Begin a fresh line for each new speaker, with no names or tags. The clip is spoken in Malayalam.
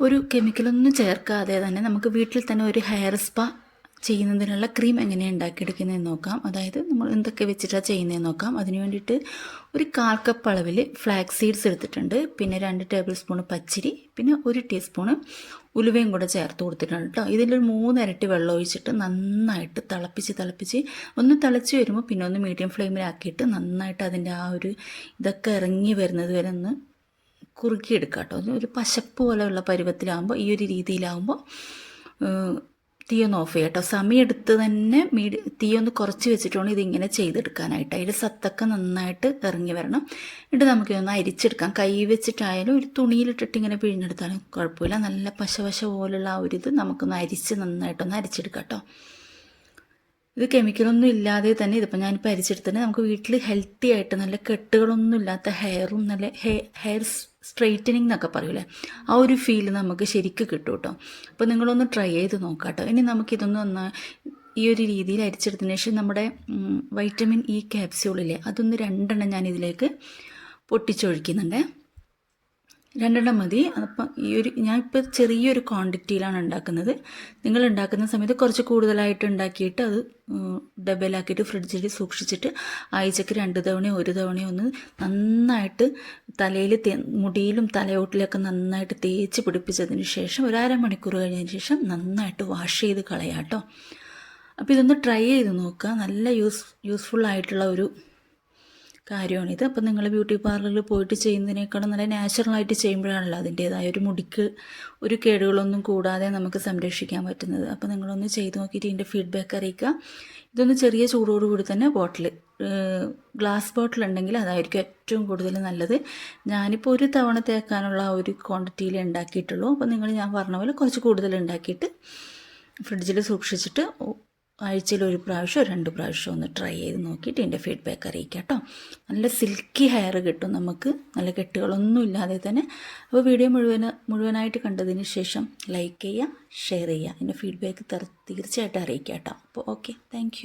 ഒരു കെമിക്കലൊന്നും ചേർക്കാതെ തന്നെ നമുക്ക് വീട്ടിൽ തന്നെ ഒരു ഹെയർ സ്പാ ചെയ്യുന്നതിനുള്ള ക്രീം എങ്ങനെയാണ് ഉണ്ടാക്കിയെടുക്കുന്നതെന്ന് നോക്കാം. അതായത് നമ്മൾ എന്തൊക്കെ വെച്ചിട്ടാണ് ചെയ്യുന്നതെന്ന് നോക്കാം. അതിന് വേണ്ടിയിട്ട് ഒരു കാൽ കപ്പ് അളവിൽ ഫ്ലാക്സ് സീഡ്സ് എടുത്തിട്ടുണ്ട്. പിന്നെ രണ്ട് ടേബിൾ സ്പൂൺ പച്ചരി പിന്നെ ഒരു ടീസ്പൂണ് ഉലുവയും കൂടെ ചേർത്ത് കൊടുത്തിട്ടുണ്ട് കേട്ടോ ഇതിലൊരു മൂന്നിരട്ടി വെള്ളം ഒഴിച്ചിട്ട് നന്നായിട്ട് തിളപ്പിച്ച് തിളപ്പിച്ച് ഒന്ന് തിളച്ച് വരുമ്പോൾ പിന്നെ ഒന്ന് മീഡിയം ഫ്ലെയിമിലാക്കിയിട്ട് നന്നായിട്ട് അതിന്റെ ആ ഒരു ഇതൊക്കെ ഇറങ്ങി വരുന്നത് വരെ ഒന്ന് കുറുക്കിയെടുക്കുക കേട്ടോ ഒരു പശപ്പ് പോലെയുള്ള പരുവത്തിലാകുമ്പോൾ ഈ ഒരു രീതിയിലാകുമ്പോൾ തീയൊന്ന് ഓഫ് ചെയ്യാം കേട്ടോ സമയമെടുത്ത് തന്നെ മീഡി തീയൊന്ന് കുറച്ച് വെച്ചിട്ടാണ് ഇതിങ്ങനെ ചെയ്തെടുക്കാനായിട്ട് അതിൽ സത്തൊക്കെ നന്നായിട്ട് ഇറങ്ങി വരണം. എന്നിട്ട് നമുക്കിതൊന്ന് അരിച്ചെടുക്കാം. കൈ വെച്ചിട്ടായാലും ഒരു തുണിയിലിട്ടിട്ട് ഇങ്ങനെ പിഴിഞ്ഞെടുത്താലും കുഴപ്പമില്ല. നല്ല പശ പശ പോലുള്ള ആ ഒരു ഇത് നമുക്കൊന്ന് അരിച്ച് നന്നായിട്ടൊന്ന് അരിച്ചെടുക്കാം കേട്ടോ ഇത് കെമിക്കലൊന്നും ഇല്ലാതെ തന്നെ ഇതിപ്പോൾ ഞാനിപ്പോൾ അരിച്ചെടുത്തിട്ട് നമുക്ക് വീട്ടിൽ ഹെൽത്തി ആയിട്ട് നല്ല കെട്ടുകളൊന്നും ഇല്ലാത്ത ഹെയറും നല്ല ഹെയർ സ്ട്രെയിറ്റനിങ് എന്നൊക്കെ പറയൂലേ ആ ഒരു ഫീൽ നമുക്ക് ശരിക്കും കിട്ടും കേട്ടോ അപ്പോൾ നിങ്ങളൊന്ന് ട്രൈ ചെയ്ത് നോക്കാം കേട്ടോ ഇനി നമുക്കിതൊന്ന് ഒന്ന് ഈ ഒരു രീതിയിൽ അരിച്ചെടുത്തതിന് ശേഷം നമ്മുടെ വൈറ്റമിൻ ഇ ക്യാപ്സ്യൂളില്ലേ അതൊന്ന് രണ്ടെണ്ണം ഞാൻ ഇതിലേക്ക് പൊട്ടിച്ചൊഴിക്കുന്നുണ്ടേ. രണ്ടെണ്ണം മതി. അപ്പം ഈ ഒരു ഞാൻ ഞാനിപ്പോൾ ചെറിയൊരു ക്വാണ്ടിറ്റിയിലാണ് ഉണ്ടാക്കുന്നത്. നിങ്ങൾ ഉണ്ടാക്കുന്ന സമയത്ത് കുറച്ച് കൂടുതലായിട്ട് ഉണ്ടാക്കിയിട്ട് അത് ഡബയിലാക്കിയിട്ട് ഫ്രിഡ്ജിൽ സൂക്ഷിച്ചിട്ട് ആഴ്ചക്ക് രണ്ട് തവണയോ ഒരു തവണയോ ഒന്ന് നന്നായിട്ട് തലയിൽ മുടിയിലും തലയോട്ടിലൊക്കെ നന്നായിട്ട് തേച്ച് പിടിപ്പിച്ചതിന് ശേഷം ഒരു അരമണിക്കൂർ കഴിഞ്ഞതിന് ശേഷം നന്നായിട്ട് വാഷ് ചെയ്ത് കളയാം കേട്ടോ. അപ്പോൾ ഇതൊന്ന് ട്രൈ ചെയ്ത് നോക്കുക. നല്ല യൂസ് യൂസ്ഫുൾ ആയിട്ടുള്ള ഒരു കാര്യമാണിത് അപ്പം നിങ്ങൾ ബ്യൂട്ടി പാർലറിൽ പോയിട്ട് ചെയ്യുന്നതിനേക്കാളും നല്ല നാച്ചുറലായിട്ട് ചെയ്യുമ്പോഴാണല്ലോ അതിന്റേതായ ഒരു മുടിക്ക് ഒരു കേടുകളൊന്നും കൂടാതെ നമുക്ക് സംരക്ഷിക്കാൻ പറ്റുന്നത്. അപ്പോൾ നിങ്ങളൊന്ന് ചെയ്ത് നോക്കിയിട്ട് ഇതിന്റെ ഫീഡ്ബാക്ക് അറിയിക്കുക. ഇതൊന്ന് ചെറിയ ചൂടോടുകൂടി തന്നെ ബോട്ടിൽ ഗ്ലാസ് ബോട്ടിൽ ഉണ്ടെങ്കിൽ അതായിരിക്കും ഏറ്റവും കൂടുതൽ നല്ലത്. ഞാനിപ്പോൾ ഒരു തവണ തേക്കാനുള്ള ഒരു ക്വാണ്ടിറ്റിയിൽ ഉണ്ടാക്കിയിട്ടുള്ളൂ. അപ്പോൾ നിങ്ങൾ ഞാൻ പറഞ്ഞ പോലെ കുറച്ച് കൂടുതൽ ഉണ്ടാക്കിയിട്ട് ഫ്രിഡ്ജിൽ സൂക്ഷിച്ചിട്ട് ആഴ്ചയിൽ ഒരു പ്രാവശ്യം രണ്ട് പ്രാവശ്യം ഒന്ന് ട്രൈ ചെയ്ത് നോക്കിയിട്ട് എന്റെ ഫീഡ്ബാക്ക് അറിയിക്കാം കേട്ടോ നല്ല സിൽക്കി ഹെയർ കിട്ടും നമുക്ക്. നല്ല കെട്ടുകളൊന്നും ഇല്ലാതെ തന്നെ. അപ്പോൾ വീഡിയോ മുഴുവൻ മുഴുവനായിട്ട് കണ്ടതിന് ശേഷം ലൈക്ക് ചെയ്യുക ഷെയർ ചെയ്യുക. എന്റെ ഫീഡ്ബാക്ക് തീർച്ചയായിട്ടും അറിയിക്കാം കേട്ടോ അപ്പോൾ ഓക്കെ താങ്ക്